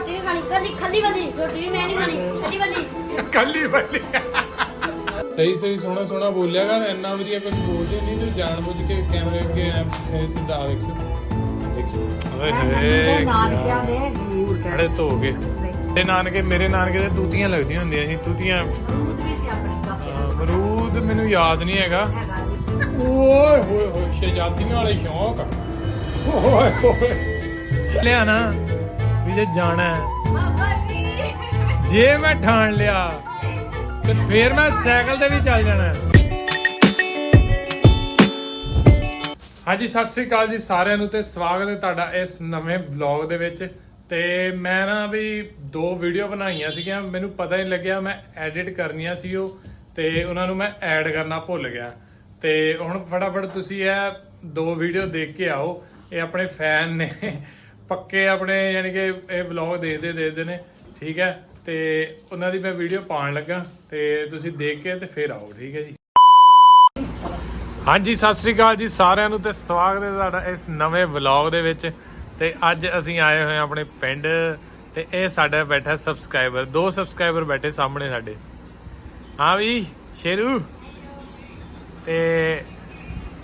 ਰੋਟੀ ਨਹੀਂ ਖਾਣੀ ਕੱਲੀ ਖੱਲੀ ਵਾਲੀ। ਰੋਟੀ ਵੀ ਮੈਂ ਨਹੀਂ ਖਾਣੀ ਖੱਲੀ ਵਾਲੀ। ਕੱਲੀ ਬੱਲੀ ਸਹੀ ਸਹੀ ਸੋਹਣਾ ਸੋਹਣਾ ਬੋਲਿਆ ਕਰ ਇੰਨਾ ਵਧੀਆ ਕੁਝ ਬੋਲਦੇ ਨਹੀਂ ਤੂੰ ਜਾਣ ਬੁੱਝ ਕੇ ਕੈਮਰੇ ਅੱਗੇ ਐਂ ਇਹ ਸਿੱਧਾ ਆ ਵੇਖੋ। ਦੇਖੋ। ਓਏ ਹੋਏ ਨਾਨਕਿਆਂ ਦੇ ਗੂਰ ਬੜੇ ਧੋ ਗਏ ਤੇ ਨਾਨਕੇ ਮੇਰੇ ਨਾਨਕੇ ਦੇ ਤੂਤੀਆਂ ਲੱਗਦੀਆਂ ਹੁੰਦੀਆਂ ਸੀ ਤੂਤੀਆਂ। ਰੂਦ ਵੀ ਸੀ ਆਪਣੇ ਪਾਪੇ ਅਹ, ਅਮਰੂਦ ਮੈਨੂੰ ਯਾਦ ਨਹੀਂ ਹੈਗਾ। ਹੈਗਾ ਸੀ। ਓਏ ਹੋਏ ਹੋਏ ਸ਼ਹਿਜ਼ਾਦੀਆਂ ਵਾਲੇ ਸ਼ੌਕ ਓਏ ਹੋਏ ਲਿਆ ਨਾ ਵੀ ਜੇ ਜਾਣਾ ਹੈ, ਬਾਬਾ ਜੀ। ਜੇ ਮੈਂ ਠਾਣ ਲਿਆ ਤੇ ਫੇਰ ਮੈਂ ਸਾਈਕਲ ਤੇ ਵੀ ਚੱਲ ਜਾਣਾ ਹੈ। ਹਾਂਜੀ ਸਤਿ ਸ੍ਰੀ ਅਕਾਲ ਜੀ ਸਾਰਿਆਂ ਨੂੰ ਤੇ ਸਵਾਗਤ ਹੈ ਤੁਹਾਡਾ ਇਸ ਨਵੇਂ ਵਲੌਗ ਦੇ ਵਿੱਚ। ਤੇ ਮੈਂ ਨਾ ਵੀ ਦੋ ਵੀਡੀਓ ਬਣਾਈਆਂ ਸੀਗੀਆਂ ਮੈਨੂੰ ਪਤਾ ਹੀ ਨਹੀਂ ਲੱਗਿਆ ਮੈਂ ਐਡਿਟ ਕਰਨੀਆਂ ਸੀ ਉਹ ਤੇ ਉਹਨਾਂ ਨੂੰ ਮੈਂ ਐਡ ਕਰਨਾ ਭੁੱਲ ਗਿਆ। ਤੇ ਹੁਣ ਫਟਾਫਟ ਤੁਸੀਂ ਇਹ ਦੋ ਵੀਡੀਓ ਦੇਖ ਕੇ ਆਓ ਇਹ ਆਪਣੇ ਫੈਨ ਨੇ। ਪੱਕੇ ਆਪਣੇ ਯਾਨੀ ਕਿ ਇਹ ਵਲੌਗ ਦੇਖਦੇ ਦੇਖਦੇ ਨੇ, ਠੀਕ ਹੈ? ਤੇ ਉਹਨਾਂ ਦੀ ਮੈਂ ਵੀਡੀਓ ਪਾਉਣ ਲੱਗਾ, ਤੇ ਤੁਸੀਂ ਦੇਖ ਕੇ ਤੇ ਫਿਰ ਆਓ, ਠੀਕ ਹੈ ਜੀ? ਹਾਂਜੀ, ਸਤਿ ਸ੍ਰੀ ਅਕਾਲ ਜੀ ਸਾਰਿਆਂ ਨੂੰ ਤੇ ਸਵਾਗਤ ਹੈ ਤੁਹਾਡਾ ਇਸ ਨਵੇਂ ਵਲੌਗ ਦੇ ਵਿੱਚ। ਤੇ ਅੱਜ ਅਸੀਂ ਆਏ ਹੋਏ ਹਾਂ ਆਪਣੇ ਪਿੰਡ, ਤੇ ਇਹ ਸਾਡਾ ਬੈਠਾ ਸਬਸਕ੍ਰਾਈਬਰ ਦੋ ਸਬਸਕ੍ਰਾਈਬਰ ਬੈਠੇ ਸਾਹਮਣੇ ਸਾਡੇ। ਹਾਂ ਵੀ, ਸ਼ੇਰੂ? ਤੇ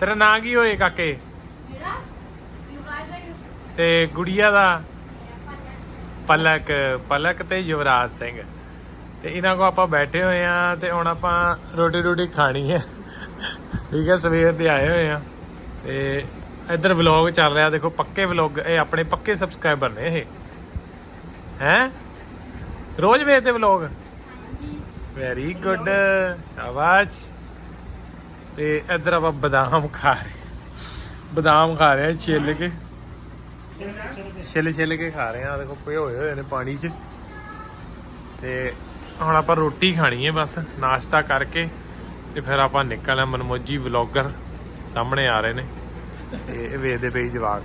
ਤੇਰਾ ਨਾਂ ਕੀ ਹੋਏ ਕਾਕੇ? ਮੇਰਾ ਤੇ ਗੁੜੀਆ ਦਾ ਪਲਕ ਪਲਕ ਤੇ ਯੁਵਰਾਜ ਸਿੰਘ। ਤੇ ਇਹਨਾਂ ਕੋ ਆਪਾਂ ਬੈਠੇ ਹੋਏ ਆ ਤੇ ਹੁਣ ਆਪਾਂ ਰੋਟੀ ਰੋਟੀ ਖਾਣੀ ਹੈ ਠੀਕ ਹੈ ਸਵੇਰ ਦੇ ਆਏ ਹੋਏ ਆ। ਤੇ ਇੱਧਰ ਵਲੌਗ ਚੱਲ ਰਿਹਾ, ਦੇਖੋ ਪੱਕੇ ਵਲੌਗ, ਇਹ ਆਪਣੇ ਪੱਕੇ ਸਬਸਕ੍ਰਾਈਬਰ ਨੇ ਇਹ। ਹੈ? ਰੋਜ਼ ਵੇਖਦੇ ਵਲੌਗ? ਵੈਰੀ ਗੁੱਡ ਸ਼ਾਬਾਸ਼। ਤੇ ਇੱਧਰ ਆਪਾਂ ਬਦਾਮ ਖਾ ਰਹੇ, ਬਦਾਮ ਖਾ ਰਹੇ ਆ ਛਿੱਲ ਕੇ। ਛਿੱਲ ਛਿੱਲ ਕੇ ਖਾ ਰਹੇ ਆ ਦੇਖੋ ਪਏ ਹੋਏ ਹੋਏ ਨੇ ਪਾਣੀ 'ਚ। ਤੇ ਹੁਣ ਆਪਾਂ ਰੋਟੀ ਖਾਣੀ ਹੈ ਬਸ ਨਾਸ਼ਤਾ ਕਰਕੇ ਤੇ ਫਿਰ ਆਪਾਂ ਨਿਕਲਣਾ ਮਨਮੋਜੀ ਵਲੌਗਰ ਸਾਹਮਣੇ ਆ ਰਹੇ ਨੇ। ਤੇ ਇਹ ਵੇਖਦੇ ਪਈ ਜਵਾਕ।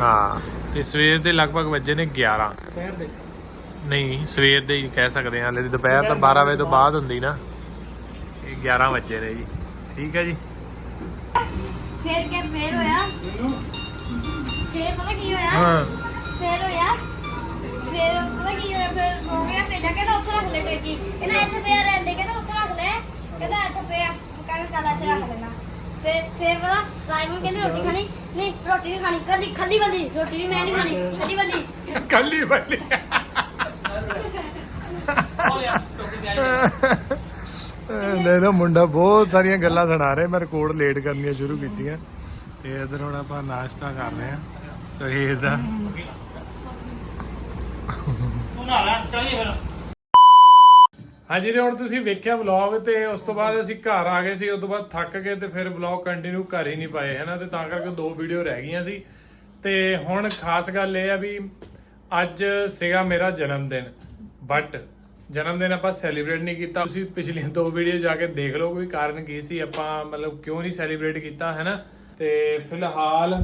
ਹਾਂ। ਤੇ ਸਵੇਰ ਦੇ ਲਗਭਗ ਵੱਜੇ ਨੇ 11 ਨਹੀਂ ਸਵੇਰ ਦੇ ਹੀ ਕਹਿ ਸਕਦੇ ਹਾਂ ਹਲੇ ਦੁਪਹਿਰ ਤਾਂ 12 ਵਜੇ ਤੋਂ ਬਾਅਦ ਹੁੰਦੀ ਨਾ। ਇਹ 11 ਵਜੇ ਨੇ ਜੀ। ਠੀਕ ਹੈ ਜੀ। ਫੇਰ ਕੇ ਫੇਰ ਹੋਇਆ? ਫੇਰ ਪਤਾ ਕੀ ਹੋਇਆ? ਹਾਂ। ਫੇਰ ਹੋਇਆ? ਫੇਰ ਪਤਾ ਕੀ ਹੋਇਆ? ਫਿਰ ਸੋ ਗਿਆ ਭੇਜਾ ਕਹਿੰਦਾ ਉੱਥੇ ਰੱਖ ਲੈ ਟੇਕੀ ਇਹਨਾਂ ਇੱਥੇ ਪਿਆ ਰਹਿੰਦੇ ਕਹਿੰਦਾ ਉੱਥੇ ਰੱਖ ਲੈ। ਕਹਿੰਦਾ ਇੱਥੇ ਪਿਆ ਕਹਿੰਦਾ ਚੱਲ ਇੱਥੇ ਰੱਖ ਲੈਣਾ ਫੇਰ ਫੇਰ ਪਤਾ ਰਾਜਮਨ ਕਹਿੰਦੇ ਰੋਟੀ ਖਾਣੀ? ਨਹੀਂ ਰੋਟੀ ਨਹੀਂ ਖਾਣੀ ਕੱਲੀ ਖੱਲੀ ਵਾਲੀ। ਰੋਟੀ ਵੀ ਮੈਂ ਨਹੀਂ ਖਾਣੀ ਖੱਲੀ ਵਾਲੀ। ਕੱਲੀ ਬੱਲੀ ਨਹੀਂ ਨਾ। ਮੁੰਡਾ ਬਹੁਤ ਸਾਰੀਆਂ ਗੱਲਾਂ ਸੁਣਾ ਰਿਹਾ। ਮੈਂ ਰਿਕਾਰਡ ਲੇਟ ਕਰਨੀਆਂ ਸ਼ੁਰੂ ਕੀਤੀਆਂ। ਤੇ ਇਧਰ ਹੁਣ ਆਪਾਂ ਨਾਸ਼ਤਾ ਕਰ ਰਹੇ ਆ ਸਵੇਰ ਦਾ। ਹਾਂਜੀ ਤੇ ਹੁਣ ਤੁਸੀਂ ਵੇਖਿਆ ਵਲੌਗ ਤੇ ਉਸ ਤੋਂ ਬਾਅਦ ਅਸੀਂ ਘਰ ਆ ਗਏ ਸੀ। ਉਸ ਤੋਂ ਬਾਅਦ ਥੱਕ ਗਏ ਤੇ ਫਿਰ ਵਲੌਗ ਕੰਟੀਨਿਊ ਕਰ ਹੀ ਨਹੀਂ ਪਾਏ ਹਨਾ? ਤੇ ਤਾਂ ਕਰਕੇ ਦੋ ਵੀਡੀਓ ਰਹਿ ਗਈਆਂ ਸੀ। ਤੇ ਹੁਣ ਖਾਸ ਗੱਲ ਇਹ ਆ ਵੀ ਅੱਜ ਸੀਗਾ ਮੇਰਾ ਜਨਮ ਦਿਨ ਬਟ ਜਨਮ ਦਿਨ ਆਪਾਂ ਸੈਲੀਬ੍ਰੇਟ ਨਹੀਂ ਕੀਤਾ। ਤੁਸੀਂ ਪਿਛਲੀਆਂ ਦੋ ਵੀਡੀਓ ਜਾ ਕੇ ਦੇਖ ਲਓ ਕੋਈ ਕਾਰਨ ਕੀ ਸੀ ਆਪਾਂ ਮਤਲਬ ਕਿਉਂ ਨਹੀਂ ਸੈਲੀਬ੍ਰੇਟ ਕੀਤਾ ਹੈ ਨਾ ਤੇ ਫਿਲਹਾਲ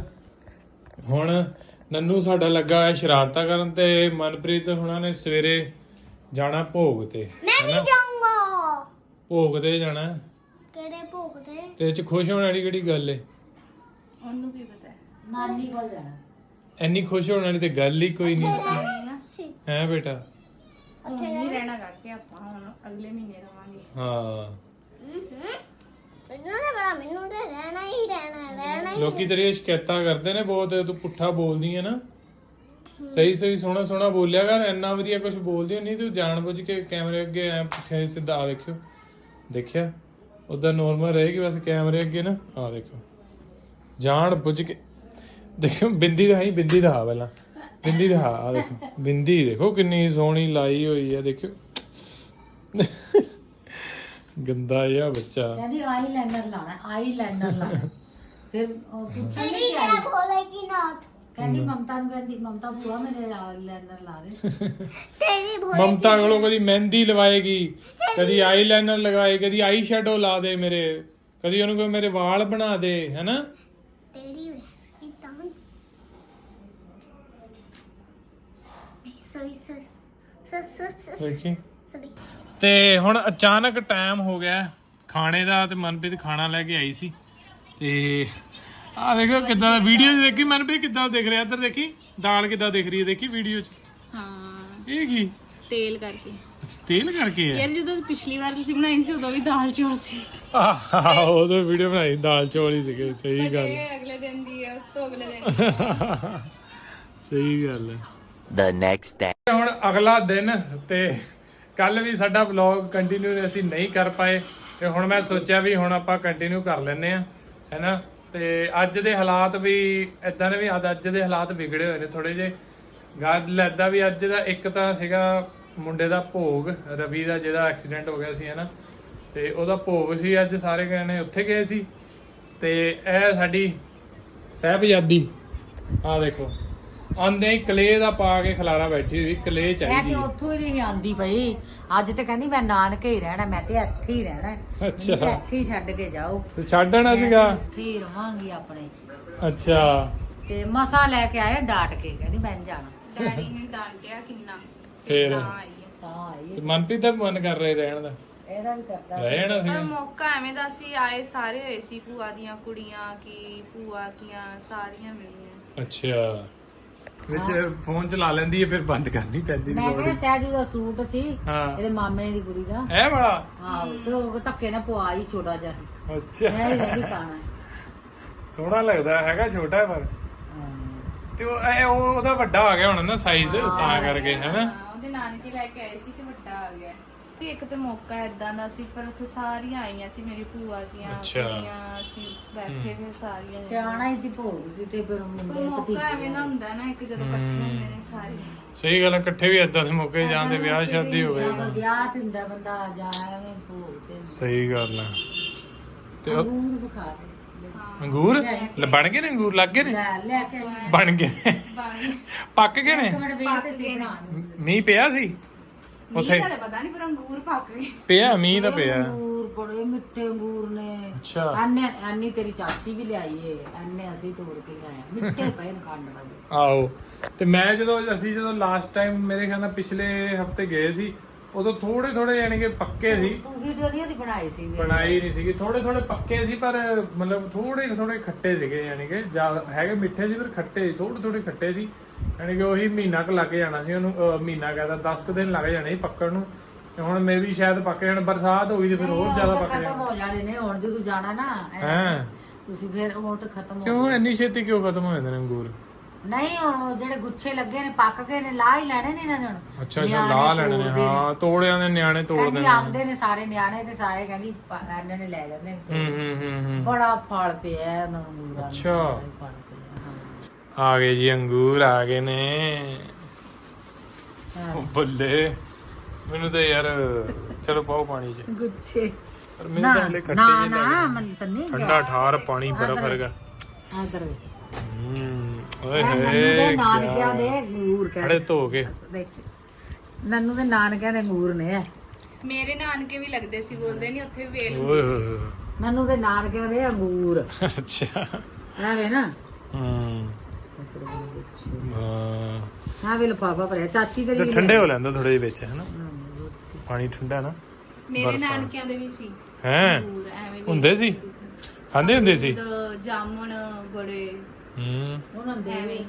ਹੁਣ ਨੰਨੂ ਸਾਡਾ ਲੱਗਾ ਹੋਇਆ ਸ਼ਰਾਰਤਾਂ ਕਰਨ ਤੇ ਮਨਪ੍ਰੀਤ ਹੁਣਾਂ ਨੇ ਸਵੇਰੇ ਜਾਣਾ ਭੋਗ ਤੇ ਮੈਂ ਵੀ ਜਾਊਂਗਾ। ਭੋਗ ਤੇ ਜਾਣਾ। ਕਿਹੜੇ ਭੋਗ ਤੇ? ਤੇ ਇਹ ਚ ਖੁਸ਼ ਹੋਣ ਵਾਲੀ ਕਿਹੜੀ ਗੱਲ ਏ? ਨਾਨੀ ਕੋਲ ਜਾਣਾ। ਇੰਨੀ ਖੁਸ਼ ਹੋਣ ਵਾਲੀ ਤੇ ਗੱਲ ਹੀ ਕੋਈ ਨਹੀਂ ਹੈ ਬੇਟਾ? ਨਹੀਂ ਰਹਿਣਾ ਕਰਕੇ ਆਪਾਂ ਹੁਣ ਅਗਲੇ ਮਹੀਨੇ ਰਵਾਂਗੇ। ਹਾਂ। ਮੈਨੂੰ ਨਾ ਬੜਾ ਮੈਨੂੰ ਤੇ ਰਹਿਣਾ ਹੀ ਰਹਿਣਾ ਰਹਿਣਾ ਹੀ ਲੋਕੀ ਤੇਰੀਆਂ ਸ਼ਿਕਾਇਤਾਂ ਕਰਦੇ ਨੇ ਬਹੁਤ ਤੂੰ ਪੁੱਠਾ ਬੋਲਦੀ ਹੈ ਨਾ। ਸਹੀ ਸਹੀ ਸੋਹਣਾ ਸੋਹਣਾ ਬੋਲਿਆ ਕਰ ਇੰਨਾ ਵਧੀਆ ਕੁਝ ਬੋਲਦੀ ਨਹੀਂ ਤੂੰ ਜਾਣ ਬੁੱਝ ਕੇ ਕੈਮਰੇ ਅੱਗੇ ਐ ਪੁੱਠੇ ਸਿੱਧਾ ਆ ਦੇਖਿਓ ਦੇਖਿਆ? ਉਦਾਂ ਨੋਰਮਲ ਰਹੇਗੀ ਬਸ ਕੈਮਰੇ ਅੱਗੇ ਨਾ ਆ ਦੇਖੋ ਜਾਣ ਬੁੱਝ ਕੇ ਦੇਖੋ ਬਿੰਦੀ ਦਾ ਹੀ ਬਿੰਦੀ ਦਾ ਪਹਿਲਾਂ। ਬਿੰਦੀ ਦਾ ਆ ਦੇਖੋ ਬਿੰਦੀ ਦੇਖੋ ਕਿੰਨੀ ਸੋਹਣੀ ਲਾਈ ਹੋਈ ਹੈ ਦੇਖਿਓ। ਗੰਦਾ ਜਿਹਾ ਬੱਚਾ। ਕਹਿੰਦੀ ਆਈ ਲਾਈਨਰ ਲਾਣਾ ਆਈ ਲਾਈਨਰ ਲਾਣਾ ਫਿਰ ਉਹ ਪੁੱਛਣ ਲਈ ਕਿ ਆਈ ਖੋਲੇਗੀ ਨਾ ਕਹਿੰਦੀ ਮਮਤਾ ਨੂੰ ਕਹਿੰਦੀ ਮਮਤਾ ਭੂਆ ਮੇਰੇ ਆਈ ਲਾਈਨਰ ਲਾ ਦੇ। ਤੇਰੀ ਮਮਤਾ ਕੋਲੋਂ ਕਦੀ ਮਹਿੰਦੀ ਲਵਾਏਗੀ ਕਦੀ ਆਈਲਾਈਨਰ ਲਗਾਏ ਕਦੀ ਆਈ ਸ਼ੈਡੋ ਲਾ ਦੇ ਮੇਰੇ ਕਦੀ ਉਹਨੂੰ ਕੋਈ ਮੇਰੇ ਵਾਲ ਬਣਾ ਦੇ ਹੈਨਾ ਤੇਰੀ ਵੈਸੀ ਤਾਂ ਤੇ ਹੁਣ ਅਚਾਨਕ ਟਾਈਮ ਹੋ ਗਿਆ ਖਾਣੇ ਦਾ ਤੇ ਮਨਪ੍ਰੀਤ ਖਾਣਾ ਲੈ ਕੇ ਆਈ ਸੀ। ਤੇ ਆ ਦੇਖੋ ਕਿੱਦਾਂ ਦਾ ਵੀਡੀਓ 'ਚ ਦੇਖੀ। ਮਨ ਵੀ ਕਿੱਦਾਂ ਦਿਖ ਰਿਹਾ? ਇੱਧਰ ਦੇਖੀ। ਦਾਲ ਕਿੱਦਾਂ ਦਿਖ ਰਹੀ ਹੈ ਦੇਖੀ ਵੀਡੀਓ 'ਚ? ਹਾਂ। ਇਹ ਕੀ? ਤੇਲ ਕਰਕੇ। ਤੇਲ ਕਰਕੇ ਹੈ? ਯਾਰ ਜਦੋਂ ਪਿਛਲੀ ਵਾਰ ਤੁਸੀਂ ਬਣਾਈ ਸੀ ਉਦੋਂ ਵੀ ਦਾਲ ਚੌਲ ਸੀ। ਆਹ ਉਹਦੇ ਵੀਡੀਓ ਬਣਾਈ। ਦਾਲ ਚੌਲ ਹੀ ਸੀਗੇ। ਸਹੀ ਗੱਲ। ਇਹ ਅਗਲੇ ਦਿਨ ਦੀ ਹੈ ਉਸ ਤੋਂ ਅਗਲੇ ਦਿਨ ਸਹੀ ਗੱਲ ਹੈ। The next day. ਹੁਣ ਅਗਲਾ ਦਿਨ ਤੇ ਕੱਲ ਵੀ ਸਾਡਾ ਵਲੌਗ ਕੰਟੀਨਿਊ ਅਸੀਂ ਨਹੀਂ ਕਰ ਪਾਏ। ਤੇ ਹੁਣ ਮੈਂ ਸੋਚਿਆ ਵੀ ਹੁਣ ਆਪਾਂ ਕੰਟੀਨਿਊ ਕਰ ਲੈਨੇ ਆ ਹੈਨਾ? ਤੇ ਅੱਜ ਦੇ ਹਾਲਾਤ ਵੀ ਇਦਾਂ ਨੇ ਵੀ ਅੱਜ ਅੱਜ ਦੇ ਹਾਲਾਤ ਵਿਗੜੇ ਹੋਏ ਨੇ ਥੋੜੇ ਜੇ ਗੱਲ ਏਦਾਂ ਵੀ ਅੱਜ ਦਾ ਇੱਕ ਤਾਂ ਸੀਗਾ ਮੁੰਡੇ ਦਾ ਭੋਗ, ਰਵੀ ਦਾ ਜਿਹਦਾ ਐਕਸੀਡੈਂਟ ਹੋ ਗਿਆ ਸੀ, ਹੈਨਾ? ਤੇ ਉਹਦਾ ਭੋਗ ਸੀ ਅੱਜ ਸਾਰੇ ਗਏ ਉੱਥੇ ਗਏ ਸੀ। ਤੇ ਇਹ ਸਾਡੀ ਸਹਿਬਜ਼ਾਦੀ ਆ ਦੇਖੋ। ਆਂਦੇ ਹੀ ਕਲੇ ਦਾ ਪਾ ਕੇ ਖਲਾਰਾ ਬੈਠੀ ਹੋਈ ਕਲੇ ਮੈਂ ਚਾਹੀਦੀ ਤੇ ਹੈ। ਉੱਥੋਂ ਹੀ ਨਹੀਂ ਆਂਦੀ ਪਈ। ਅੱਜ ਤੇ ਕਹਿੰਦੀ ਮੈਂ ਨਾਨਕੇ ਹੀ ਰਹਿਣਾ ਮੈਂ ਤੇ ਇੱਥੇ ਹੀ ਰਹਿਣਾ। ਮੈਨੂੰ ਅੱਛਾ। ਤੇ ਇੱਥੇ ਹੀ ਛੱਡ ਕੇ ਜਾਓ। ਤੇ ਛੱਡਣਾ ਸੀਗਾ? ਇੱਥੇ ਹੀ ਰਵਾਂਗੀ ਆਪਣੇ। ਅੱਛਾ। ਤੇ ਮਸਾ ਲੈ ਕੇ ਆਏ ਡਾਟ ਕੇ ਕਹਿੰਦੀ ਮੈਂ ਨੀ ਜਾਣਾ। ਡੈਡੀ ਨੇ ਡਾਂਟਿਆ ਕਿੰਨਾ ਫੇਰ? ਤਾਂ ਆਈ ਹੈ। ਤਾਂ ਆਈ ਤੇ ਮਨਪ੍ਰੀਤ ਦਾ ਮਨ ਕਰ ਰਿਹਾ ਰਹਿਣ ਦਾ? ਇਹਦਾ ਵੀ ਕਰਦਾ ਰਹਿਣਾ ਪਰ ਸੀ ਮੌਕਾ ਐਵੇਂ ਦਾ ਸੀ ਆਏ ਸਾਰੇ ਹੋਏ ਸੀ ਭੂਆ ਦੀਆਂ ਕੁੜੀਆਂ ਕੀ ਭੂਆ ਕੀਆਂ ਸਾਰੀਆਂ ਮਿਲੀਆਂ। ਅੱਛਾ। ਵਿੱਚ ਫੋਨ ਚਲਾ ਲੈਂਦੀ ਹੈ ਫਿਰ ਬੰਦ ਕਰਨੀ ਪੈਂਦੀ ਮੈਂ ਕਿਹਾ ਸਹਿਜੂ ਦਾ ਸੂਟ ਸੀ ਹਾਂ। ਇਹਦੇ ਮਾਮੇ ਦੀ ਕੁੜੀ ਦਾ। ਇਹ ਬੜਾ ਹਾਂ ਤੇ ਉਹ ਧੱਕੇ ਨਾਲ ਪਵਾ ਹੀ ਛੋਟਾ ਜਿਹਾ ਸੀ। ਅੱਛਾ। ਮੈਂ ਹੀ ਕਹਿੰਦੀ ਪਾਣਾ ਸੋਹਣਾ ਲੱਗਦਾ ਹੈਗਾ ਛੋਟਾ ਹੈ। ਪਰ ਤੇ ਉਹ ਇਹ ਉਹ ਉਹਦਾ ਵੱਡਾ ਆ ਗਿਆ ਹੁਣ ਨਾ ਸਾਈਜ਼ ਤਾਂ ਕਰਕੇ ਹੈਨਾ? ਹਾਂ, ਉਹਦੇ ਨਾਨਕੇ ਲੈ ਕੇ ਆਏ ਸੀ ਤੇ ਵੱਡਾ ਆ ਗਿਆ। ਤੇ ਇੱਕ ਤੇ ਮੌਕਾ ਇਦਾਂ ਦਾ ਸੀ ਪਰ ਉੱਥੇ ਸਾਰੀਆਂ ਆਈਆਂ ਸੀ ਮੇਰੀ ਭੂਆ ਦੀਆਂ ਅੱਛਾ। ਕੁੜੀਆਂ ਅਸੀਂ ਬੈਠੇ ਫਿਰ ਸਾਰੀਆਂ ਤੇ ਆਣਾ ਹੀ ਸੀ ਭੋਗ ਸੀ ਤੇ ਫਿਰ ਪਰ ਮੁੰਡੇ ਮੌਕਾ ਐਵੇਂ ਭਤੀਜੇ ਦਾ ਹੁੰਦਾ ਨਾ ਇੱਕ ਜਦੋਂ ਇਕੱਠੇ ਹੁੰਦੇ ਨੇ ਸਾਰੇ। ਸਹੀ ਗੱਲ ਇਕੱਠੇ ਵੀ ਏਦਾਂ ਦੇ ਮੌਕੇ ਜਾਂਦੇ ਵਿਆਹ ਸ਼ਾਦੀ ਹੋਵੇ ਜਦੋਂ ਵਿਆਹ ਤੇ ਹੁੰਦਾ ਬੰਦਾ ਜਾ ਐਵੇਂ ਭੋਗ ਤੇ ਸਹੀ ਗੱਲ ਹੈ ਤੇ ਉਹ ਅੰਗੂਰ ਵਿਖਾ ਦੇ। ਅੰਗੂਰ? ਲੈ, ਬਣ ਗਏ ਨੇ ਅੰਗੂਰ? ਲੱਗ ਗਏ ਨੇ? ਲੈ ਲੈ ਕੇ। ਆਈ। ਬਣ ਗਏ ਪੱਕ ਗਏ ਇੱਕ ਨੇ ਮਿੰਟ ਵੇਖ ਤੇ ਸੀ ਬਣਾ ਨੂੰ। ਮੀਂਹ ਪਿਆ ਸੀ? ਉੱਥੇ ਮੀਂਹ ਦਾ ਤਾਂ ਪਤਾ ਨਹੀਂ ਪਰ ਅੰਗੂਰ ਪੱਕ ਗਏ। ਪਿਆ ਮੀਂਹ ਤਾਂ ਪਿਆ। ਅੰਗੂਰ ਬੜੇ ਮਿੱਠੇ ਅੰਗੂਰ ਨੇ। ਅੱਛਾ। ਐਨੇ ਐਨੀ ਤੇਰੀ ਚਾਚੀ ਵੀ ਲਿਆਈ ਏ। ਐਨੇ ਅਸੀਂ ਤੋੜ ਕੇ ਲਾਇਆ ਮਿੱਠੇ ਪਏ ਨੇ ਖੰਡ ਵਾਲੇ। ਆਓ ਤੇ ਮੈਂ ਜਦੋਂ ਅਸੀਂ ਜਦੋਂ ਲਾਸਟ ਟਾਈਮ ਮੇਰੇ ਖਿਆਲ ਨਾਲ ਪਿਛਲੇ ਹਫ਼ਤੇ ਗਏ ਸੀ ਉਦੋਂ ਥੋੜੇ ਥੋੜੇ ਯਾਨੀ ਕਿ ਪੱਕੇ ਸੀ। ਤੂੰ ਵੀਡੀਓ ਨਹੀਂ ਉਹਦੀ ਬਣਾਈ ਸੀ। ਬਣਾਈ ਨਹੀਂ ਸੀਗੀ। ਥੋੜੇ ਥੋੜੇ ਪੱਕੇ ਸੀ ਪਰ ਮਤਲਬ ਥੋੜੇ ਥੋੜੇ ਖੱਟੇ ਸੀਗੇ ਯਾਨੀ ਕਿ। ਜ਼ਿਆਦਾ ਹੈਗੇ ਮਿੱਠੇ ਸੀ ਪਰ ਖੱਟੇ ਥੋੜੇ ਥੋੜੇ ਖੱਟੇ ਸੀ। ਯਾਨੀ ਕਿ ਉਹੀ ਮਹੀਨਾ ਕੁ ਲੱਗ ਜਾਣਾ ਸੀ ਉਹਨੂੰ ਅਹ ਮਹੀਨਾ ਕਹਦਾ 10 ਕੁ ਦਿਨ ਲੱਗ ਜਾਣੇ ਸੀ ਪੱਕਣ ਨੂੰ। ਤੇ ਹੁਣ ਮੇ ਵੀ ਸ਼ਾਇਦ ਪੱਕ ਜਾਣ ਬਰਸਾਤ ਹੋ ਗਈ ਤੇ ਫਿਰ ਹੋਰ ਜ਼ਿਆਦਾ ਪੱਕ ਖਤਮ ਜਾਣ ਹੋ ਜਾਣੇ ਨੇ ਹੁਣ ਜਦੋਂ ਜਾਣਾ ਨਾ ਹੈਂ। ਤੁਸੀਂ ਫਿਰ ਉਹ ਤਾਂ ਖਤਮ ਹੋ ਕਿਉਂ? ਇੰਨੀ ਛੇਤੀ ਕਿਉਂ ਖਤਮ ਹੋ ਜਾਂਦੇ ਨੇ ਅੰਗੂਰ? ਨਹੀਂ ਹੁਣ ਉਹ ਜਿਹੜੇ ਗੁੱਛੇ ਲੱਗੇ ਨੇ ਪੱਕ ਗਏ ਨੇ ਲਾ ਹੀ ਲੈਣੇ ਨੇ ਇਹਨਾਂ ਨੇ ਹੁਣ। ਅੱਛਾ ਅੱਛਾ ਲਾ ਲੈਣੇ ਨੇ ਹਾਂ ਤੋੜਿਆਂ ਦੇ ਨਿਆਣੇ ਤੋੜਦੇ ਕਹਿੰਦੀ ਨੇ। ਆਉਂਦੇ ਨੇ ਸਾਰੇ ਨਿਆਣੇ ਤੇ ਸਾਰੇ ਕਹਿੰਦੀ ਪ- ਇਹਨਾਂ ਨੇ ਲੈ ਜਾਂਦੇ ਨੇ ਹੂੰ ਹੂੰ ਹੂੰ ਹੂੰ। ਬੜਾ ਫਲ ਪਿਆ ਹੈ ਉਹਨਾਂ ਨੂੰ ਅੰਗੂਰਾਂ ਨੂੰ, ਅੱਛਾ। ਬੜਾ ਹੀ ਫਲ ਪਿਆ ਹਾਂ। ਆ ਗਏ ਜੀ ਅੰਗੂਰ ਆ ਗਏ ਨੇ। ਹਾਂ। ਉਹ ਬੱਲੇ ਮੈਨੂੰ ਤਾਂ ਯਾਰ ਚਲੋ ਪਾਓ ਪਾਣੀ 'ਚ। ਗੁੱਛੇ। ਪਰ ਮੈਨੂੰ ਤਾਂ ਹਲੇ ਨਾ ਖੱਟੇ ਨਾ ਜਿਹੇ ਨਾ। ਮਨ ਸੰਨੀ ਠੰਡਾ ਠਾਰ ਪਾਣੀ ਬਰਫ ਵਰਗਾ ਆਦਰ ਹੂੰ। ਓਏ ਨੰਨੂ ਦੇ ਹੋਏ ਨਾਨਕਿਆਂ ਦੇ ਅੰਗੂਰ ਖੜੇ ਕਹਿੰਦੇ ਧੋ ਕੇ। ਦੇਖ। ਨੰਨੂ ਦੇ ਨਾਨਕਿਆਂ ਦੇ ਅੰਗੂਰ ਨੇ ਮੇਰੇ ਨਾਨਕੇ ਵੀ ਲੱਗਦੇ ਸੀ ਬੋਲਦੇ ਨਹੀਂ ਉੱਥੇ ਵੇਲ ਓਏ ਹੋਏ ਹੋਏ। ਨੰਨੂ ਦੇ ਨਾਨਕਿਆਂ ਦੇ ਅੰਗੂਰ। ਅੱਛਾ। ਐਵੇਂ ਨਾ। ਹੂੰ। ਹਾਂ। ਹਾਂ ਵੀ ਲਫਾਫਾ ਭਰਿਆ। ਚਾਚੀ ਦੇ ਤੇ ਵੀ ਠੰਡੇ ਹੋ ਲੈਂਦਾ ਥੋੜੇ ਜਿਹੇ ਵਿੱਚ ਹੈ ਨਾ ਪਾਣੀ ਠੰਡਾ ਨਾ। ਮੇਰੇ ਨਾਨਕਿਆਂ ਦੇ ਵੀ ਸੀ। ਹੈ? ਅੰਗੂਰ ਐਵੇਂ ਵੀ ਹੁੰਦੇ ਸੀ? ਖਾਂਦੇ ਹੁੰਦੇ ਸੀ? ਦੁੱਧ, ਜਾਮਣ ਬੜੇ ਹੂੰ। ਉਹਨਾਂ ਦੇ ਐਵੇਂ।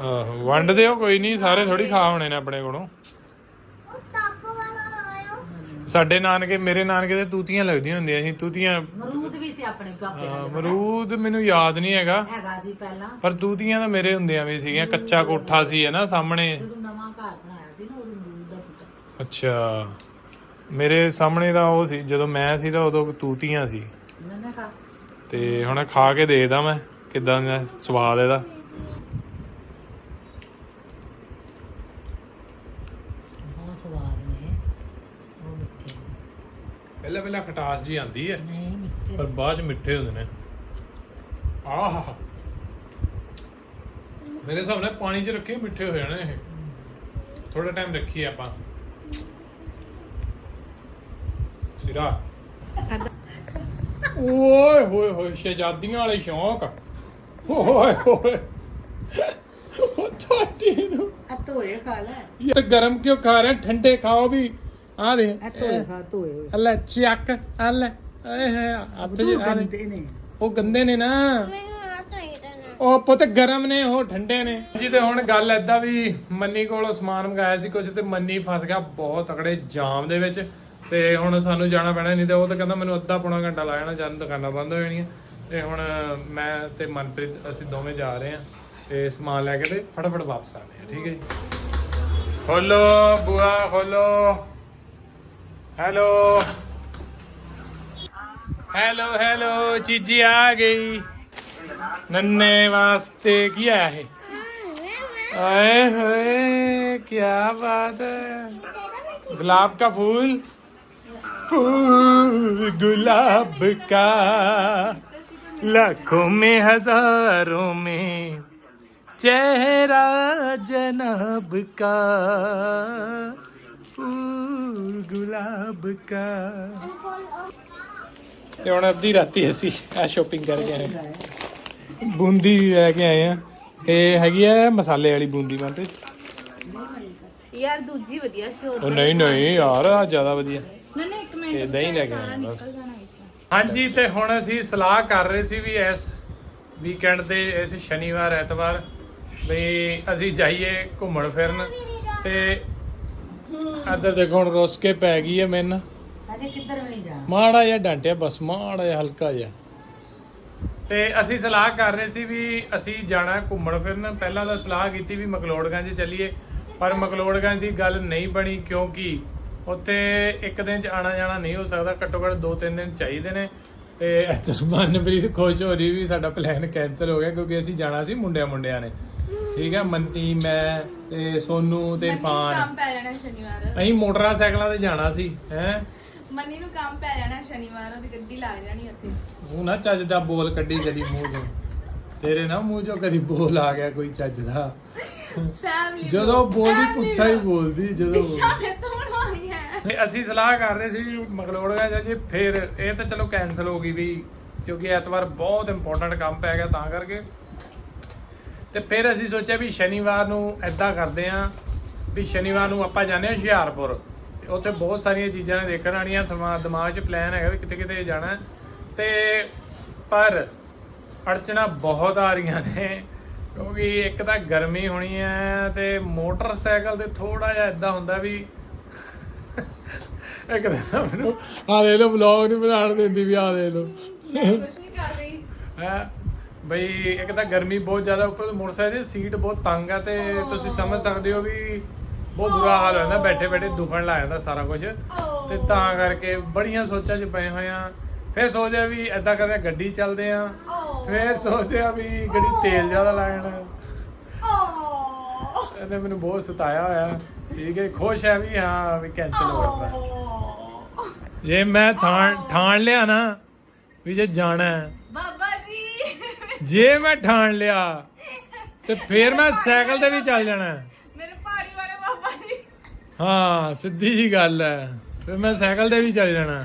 ਆਹੋ ਵੰਡਦੇ ਹੋ ਕੋਈ ਨਹੀਂ ਸਾਰੇ ਥੋੜੀ ਖਾ ਹੋਣੇ ਨੇ ਆਪਣੇ ਕੋਲੋਂ। ਉਹ ਟੱਪ ਵਾਲਾ ਆਇਓ। ਸਾਡੇ ਨਾਨਕੇ ਮੇਰੇ ਨਾਨਕੇ ਤੇ ਤੂਤੀਆਂ ਲੱਗਦੀਆਂ ਹੁੰਦੀਆਂ ਸੀ ਤੂਤੀਆਂ। ਮਰੂਦ ਵੀ ਸੀ ਆਪਣੇ ਪਾਪੇ ਹਾਂ, ਨਾਲ ਅਮਰੂਦ ਮੈਨੂੰ ਯਾਦ ਨਹੀਂ ਹੈਗਾ। ਹੈਗਾ ਸੀ ਪਹਿਲਾਂ। ਪਰ ਤੂਤੀਆਂ ਤਾਂ ਮੇਰੇ ਹੁੰਦੀਆਂ ਵੀ ਸੀਗੀਆਂ ਕੱਚਾ ਕੋਠਾ ਸੀ ਹੈ ਨਾ ਸਾਹਮਣੇ। ਜਦੋਂ ਨਵਾਂ ਘਰ ਬਣਾਇਆ ਸੀ ਨਾ ਉਦੋਂ ਮਰੂਦ ਦਾ ਬੂਟਾ। ਅੱਛਾ। ਮੇਰੇ ਸਾਹਮਣੇ ਦਾ ਉਹ ਸੀ ਜਦੋਂ ਮੈਂ ਸੀ ਤਾਂ ਉਦੋਂ ਤੂਤੀਆਂ ਸੀ। ਉਹਨਾਂ ਨੇ ਕਹਾ ਤੇ ਹੁਣ ਖਾ ਕੇ ਦੇਖਦਾ ਮੈਂ ਕਿਦਾਂ ਦਾ ਸਵਾਦ ਇਹਦਾ। ਬਹੁਤ ਸਵਾਦ ਨੇ ਉਹ ਮਿੱਠੇ ਨੇ। ਪਹਿਲਾਂ ਪਹਿਲਾਂ ਖਟਾਸ ਜੀ ਆਂਦੀ ਹੈ ਨਹੀਂ ਮਿੱਠੇ। ਪਰ ਬਾਅਦ ਚ ਮਿੱਠੇ ਹੁੰਦੇ ਨੇ। ਆਹ। ਮੇਰੇ ਹਿਸਾਬ ਨਾਲ ਪਾਣੀ 'ਚ ਰੱਖੇ ਮਿੱਠੇ ਹੋ ਜਾਣੇ ਇਹ। ਥੋੜਾ ਟਾਈਮ ਰੱਖੀਏ ਆਪਾਂ। ਸਿਰਾ। ਓਏ ਹੋਏ ਹੋਏ ਸ਼ਹਿਜ਼ਾਦੀਆਂ ਵਾਲੇ ਸ਼ੌਂਕ। ਓਏ ਹੋਏ। ਉਹ ਤੁਹਾਡੀ ਨੂੰ। ਆ ਧੋਏ ਖਾ ਲੈ। ਇਹ ਗਰਮ ਕਿਉਂ ਖਾ ਰਹੇ? ਠੰਡੇ ਖਾਓ ਵੀ। ਆ ਦੇ। ਆ ਧੋਏ ਖਾ ਧੋਏ ਹੋਏ। ਅੱਲਾ ਚੱਕ। ਅੱਲਾ ਏ ਹੈ ਹੱਥ ਤੂੰ ਆ ਲੈ ਗੰਦੇ ਨੇ। ਉਹ ਗੰਦੇ ਨੇ ਨਾ। ਉਹ ਪੁੱਤ ਗਰਮ ਨੇ ਉਹ ਠੰਡੇ ਨੇ। ਜੀ ਤੇ ਹੁਣ ਗੱਲ ਐਦਾਂ ਵੀ ਮੰਨੀ ਕੋਲੋਂ ਸਮਾਨ ਮੰਗਾਇਆ ਸੀ ਕੁਝ ਤੇ ਮੰਨੀ ਫਸ ਗਿਆ ਬਹੁਤ ਤਕੜੇ ਜਾਮ ਦੇ ਵਿੱਚ। ਤੇ ਹੁਣ ਸਾਨੂੰ ਜਾਣਾ ਪੈਣਾ ਨਹੀਂ ਤੇ ਉਹ ਤਾਂ ਕਹਿੰਦਾ ਮੈਨੂੰ ਅੱਧਾ ਪੌਣਾ ਘੰਟਾ ਲੱਗ ਜਾਣਾ ਜਦ ਦੁਕਾਨਾਂ ਬੰਦ ਹੋ ਜਾਣੀਆਂ ਤੇ ਹੁਣ ਮੈਂ ਤੇ ਮਨਪ੍ਰੀਤ ਅਸੀਂ ਦੋਵੇਂ ਜਾ ਰਹੇ ਹਾਂ ਤੇ ਸਮਾਨ ਲੈ ਕੇ ਤੇ ਫਟਾਫਟ ਵਾਪਸ ਆਣੇ ਆ ਠੀਕ ਹੈ ਜੀ ਖੋਲੋ ਬੁਆ ਖੋਲੋ ਹੈਲੋ ਹੈਲੋ ਹੈਲੋ ਚੀਜੀ ਆ ਗਈ ਨੰਨੇ ਵਾਸਤੇ ਕੀ ਆਇਆ ਹੈ आए होए क्या बात है गुलाब का फूल फूल गुलाब का लाखों में हजारों में चेहरा जनाब का फूल गुलाब का ਤੇ ਹੁਣ ਅੱਧੀ ਰਾਤੀ ਅਸੀਂ ਆ ਸ਼ੋਪਿੰਗ ਕਰਕੇ ਆਏ ਹਾਂ। ਬੂੰਦੀ ਲੈ ਕੇ ਆਏ ਆ ਇਹ ਹੈਗੀ ਆ ਮਸਾਲੇ ਵਾਲੀ ਬੂੰਦੀ ਮੈਂ ਤੇ ਯਾਰ ਦੂਜੀ ਵਧੀਆ ਸੀ ਉਹ ਨਹੀਂ ਨਹੀਂ ਯਾਰ ਆ ਜ਼ਿਆਦਾ ਵਧੀਆ ਨਾ ਨਾ ਇੱਕ ਮਿੰਟ ਇਹ ਦਹੀਂ ਲੈ ਕੇ ਆਏ ਬਸ। ਹਾਂਜੀ ਤੇ ਹੁਣ ਅਸੀਂ ਸਲਾਹ ਕਰ ਰਹੇ ਸੀ ਵੀ ਇਸ ਵੀਕਐਂਡ ਤੇ ਇਸ ਸ਼ਨੀਵਾਰ ਐਤਵਾਰ ਵੀ ਅਸੀਂ ਜਾਈਏ ਘੁੰਮਣ ਫਿਰਨ। ਤੇ ਇੱਧਰ ਦੇਖੋ ਹੁਣ ਰੁੱਸ ਕੇ ਪੈ ਗਈ ਹੈ ਮੈਨ। ਅਜੇ ਕਿੱਧਰ ਵੀ ਨਹੀਂ ਜਾਣਾ। ਮਾੜਾ ਜਿਹਾ ਡਾਂਟਿਆ ਬਸ ਮਾੜਾ ਜਿਹਾ ਹਲਕਾ ਜਿਹਾ। ਤੇ ਅਸੀਂ ਸਲਾਹ ਕਰ ਰਹੇ ਸੀ ਵੀ ਅਸੀਂ ਜਾਣਾ ਘੁੰਮਣ ਫਿਰਨ। ਪਹਿਲਾਂ ਤਾਂ ਸਲਾਹ ਕੀਤੀ ਵੀ ਮਕਲੋੜਗੰਜ ਚੱਲੀਏ ਪਰ ਮਕਲੋੜਗੰਜ ਦੀ ਗੱਲ ਨਹੀਂ ਬਣੀ ਕਿਉਂਕਿ ਉੱਥੇ ਇੱਕ ਦਿਨ ਚ ਆਣਾ ਜਾਣਾ ਨਹੀਂ ਹੋ ਸਕਦਾ ਘੱਟੋ ਘੱਟ 2-3 ਦਿਨ ਚਾਹੀਦੇ ਨੇ। ਤੇ ਇੱਧਰ ਮਨਪ੍ਰੀਤ ਖੁਸ਼ ਹੋ ਰਹੀ ਵੀ ਸਾਡਾ ਪਲਾਨ ਕੈਨਸਲ ਹੋ ਗਿਆ ਕਿਉਂਕਿ ਅਸੀਂ ਜਾਣਾ ਸੀ ਮੁੰਡਿਆਂ ਮੁੰਡਿਆਂ ਨੇ। ਠੀਕ ਹੈ ਮੰਨੀ ਮੈਂ ਤੇ ਸੋਨੂ ਤੇ ਨੂੰ ਫਾਨ। ਕੰਮ ਪੈ ਜਾਣਾ ਸ਼ਨੀਵਾਰ। ਅਸੀਂ ਮੋਟਰਸਾਈਕਲਾਂ ਤੇ ਜਾਣਾ ਸੀ ਹੈ? ਮੰਨੀ ਨੂੰ ਕੰਮ ਪੈ ਜਾਣਾ ਸ਼ਨੀਵਾਰ ਉਹਦੀ ਗੱਡੀ ਲੱਗ ਜਾਣੀ ਉੱਥੇ। ਉਹ ਨਾ ਚੱਜ ਦਾ ਬੋਲ ਕੱਢੀ ਕਦੀ ਮੂੰਹ ਚੋਂ। ਤੇਰੇ ਨਾ ਮੂੰਹ ਚੋਂ ਕਦੀ ਬੋਲ ਆ ਗਿਆ ਕੋਈ ਚੱਜ ਦਾ। ਫੈਮਿਲੀ ਜਦੋਂ ਬੋਲਦੀ ਪੁੱਠਾ ਹੀ ਬੋਲਦੀ ਜਦੋਂ ਸ਼ਾਮੇ ਤੋਂ ਬਣਵਾਉਣੀ ਹੈ। ਤੇ ਅਸੀਂ ਸਲਾਹ ਕਰ ਰਹੇ ਸੀ ਵੀ ਮਗਲੋੜਗਾ ਜਾ ਜੀ ਫਿਰ ਇਹ ਤਾਂ ਚਲੋ ਕੈਨਸਲ ਹੋ ਗਈ ਵੀ ਕਿਉਂਕਿ ਐਤਵਾਰ ਬਹੁਤ ਇੰਪੋਰਟੈਂਟ ਕੰਮ ਪੈ ਗਿਆ ਤਾਂ ਕਰਕੇ। ਤੇ ਫਿਰ ਅਸੀਂ ਸੋਚਿਆ ਵੀ ਸ਼ਨੀਵਾਰ ਨੂੰ ਐਦਾਂ ਕਰਦੇ ਆਂ ਵੀ ਸ਼ਨੀਵਾਰ ਨੂੰ ਆਪਾਂ ਜਾਂਦੇ ਹਾਂ ਹੁਸ਼ਿਆਰਪੁਰ। ਤੇ ਉੱਥੇ ਬਹੁਤ ਸਾਰੀਆਂ ਚੀਜ਼ਾਂ ਨੇ ਦੇਖਣ ਵਾਲੀਆਂ ਸਮਾ ਦਿਮਾਗ 'ਚ ਪਲਾਨ ਹੈਗਾ ਵੀ ਕਿਤੇ ਕਿਤੇ ਜਾਣਾ। ਹੈ। ਤੇ ਪਰ ਅੜਚਣਾ ਬਹੁਤ ਆ ਰਹੀਆਂ ਨੇ। ਕਿਉਂਕਿ ਇੱਕ ਤਾਂ ਗਰਮੀ ਹੋਣੀ ਹੈ ਤੇ ਮੋਟਰਸਾਈਕਲ ਤੇ ਥੋੜਾ ਜਿਹਾ ਇਦਾਂ ਹੁੰਦਾ ਵੀ ਇੱਕ ਤਾਂ ਮੈਨੂੰ ਆ ਦੇ ਲੋ ਵਲੌਗ ਨਹੀਂ ਬਣਾਉਣ ਦਿੰਦੀ ਵੀ ਆ ਦੇ ਲੋ ਮੈਂ ਕੁਝ ਨਹੀਂ ਕਰ ਰਹੀ। ਹੈ? ਬਈ ਇੱਕ ਤਾਂ ਗਰਮੀ ਬਹੁਤ ਜ਼ਿਆਦਾ ਉੱਪਰ ਤੋਂ ਮੋਟਰਸਾਈਕਲ ਦੀ ਸੀਟ ਬਹੁਤ ਤੰਗ ਆ ਤੇ ਤੁਸੀਂ ਸਮਝ ਸਕਦੇ ਹੋ ਵੀ ਬਹੁਤ ਬੁਰਾ ਹਾਲ ਹੋ ਜਾਂਦਾ ਬੈਠੇ ਬੈਠੇ ਦੁਖਣ ਲੱਗ ਜਾਂਦਾ ਸਾਰਾ ਕੁਝ ਤੇ ਤਾਂ ਕਰਕੇ ਬੜੀਆਂ ਸੋਚਾਂ 'ਚ ਪਏ ਹੋਏ ਆ ਫਿਰ ਸੋਚਦੇ ਆ ਵੀ ਐਦਾਂ ਕਰਦੇ ਆ ਗੱਡੀ ਚੱਲਦੇ ਆ। ਫਿਰ ਸੋਚਦੇ ਆ ਵੀ ਗੱਡੀ ਤੇਲ ਜ਼ਿਆਦਾ ਲਾਣ ਇਹਨੇ ਮੈਨੂੰ ਬਹੁਤ ਸਤਾਇਆ ਹੋਇਆ। ਠੀਕ ਹੈ ਖੁਸ਼ ਹੈ ਵੀ ਹਾਂ ਵੀ ਕੈਨਸਲ ਹੋ ਗਿਆ। ਜੇ ਮੈਂ ਠਾਣ ਠਾਣ ਲਿਆ ਨਾ ਵੀ ਜੇ ਜਾਣਾ ਬਾਬਾ ਜੀ। ਜੇ ਮੈਂ ਠਾਣ ਲਿਆ ਤੇ ਫਿਰ ਮੈਂ ਸਾਈਕਲ ਤੇ ਵੀ ਚੱਲ ਜਾਣਾ। ਮੇਰੇ ਪਹਾੜੀ ਵਾਲੇ ਬਾਬਾ ਜੀ। ਹਾਂ ਸਿੱਧੀ ਜੀ ਗੱਲ ਹੈ। ਫਿਰ ਮੈਂ ਸਾਈਕਲ ਤੇ ਵੀ ਚੱਲ ਜਾਣਾ।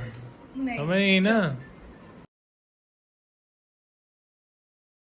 ਨਹੀਂ। ਸਮਝ ਗਈ ਨਾ?